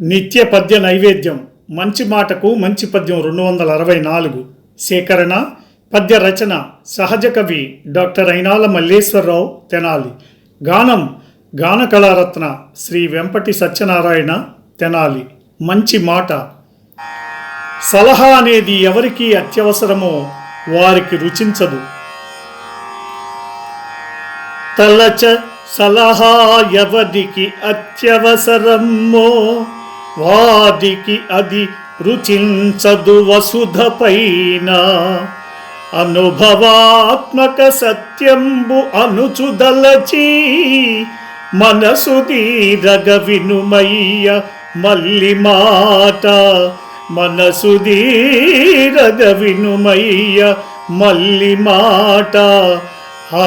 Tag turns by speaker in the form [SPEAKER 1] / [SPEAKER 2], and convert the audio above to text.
[SPEAKER 1] నిత్య పద్య నైవేద్యం. మంచి మాటకు మంచి పద్యం రెండు వందల అరవై నాలుగు. సేకరణ పద్య రచన సహజ కవి డాక్టర్ అయినాల మల్లేశ్వరరావు తెనాలి. గానం గాన కళారత్న శ్రీ వెంపటి సత్యనారాయణ తెనాలి. మంచి మాట. సలహా అనేది ఎవరికి అత్యవసరమో వారికి రుచించదు. తలచ సలహా ఎవరికి అత్యవసరమో వాదికి అది రుచించదు వసుధపైన అనుభవాత్మక సత్యంబు అనుచుదలచి మనసు దీరగ వినుమయ్య మల్లి మాట. మనసు దీరగ వినుమయ్య మల్లి మాట. ఆ